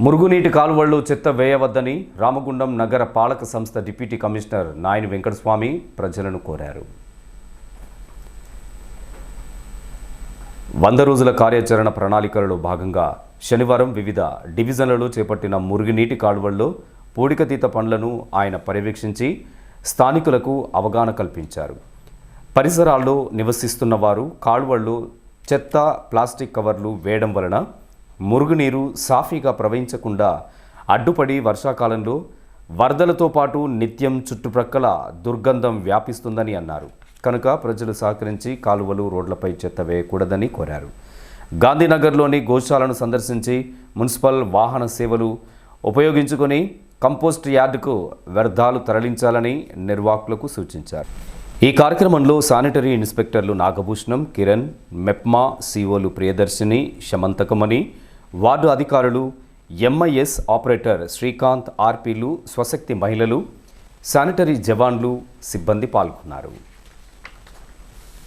మురుగునీటి కాలువల్లో చెత్త వేయవద్దని రామగుండం నగర పాలక సంస్థ డిప్యూటీ కమిషనర్ నాయని వెంకటస్వామి ప్రజలను కోరారు. వంద రోజుల కార్యాచరణ ప్రణాళికలలో భాగంగా శనివారం వివిధ డివిజన్లలో చేపట్టిన మురుగునీటి కాలువల్లో పూడికతీత పనులను ఆయన పర్యవేక్షించి స్థానికులకు అవగాహన కల్పించారు. పరిసరాల్లో నివసిస్తున్న వారు కాలువల్లో చెత్త ప్లాస్టిక్ కవర్లు వేయడం వలన మురుగునీరు సాఫీగా ప్రవహించకుండా అడ్డుపడి వర్షాకాలంలో వరదలతో పాటు నిత్యం చుట్టుప్రక్కల దుర్గంధం వ్యాపిస్తుందని అన్నారు. కనుక ప్రజలు సహకరించి కాలువలు రోడ్లపై చెత్త వేయకూడదని కోరారు. గాంధీనగర్లోని గోశాలను సందర్శించి మున్సిపల్ వాహన సేవలు ఉపయోగించుకొని కంపోస్ట్ యార్డుకు వ్యర్థాలు తరలించాలని నిర్వాహకులకు సూచించారు. ఈ కార్యక్రమంలో శానిటరీ ఇన్స్పెక్టర్లు నాగభూషణం కిరణ్ మెప్మా సిఓలు ప్రియదర్శిని శమంతకమణి వార్డు అధికారులు ఎంఐఎస్ ఆపరేటర్ శ్రీకాంత్ ఆర్పీలు స్వశక్తి మహిళలు శానిటరీ జవాన్లు సిబ్బంది పాల్గొన్నారు.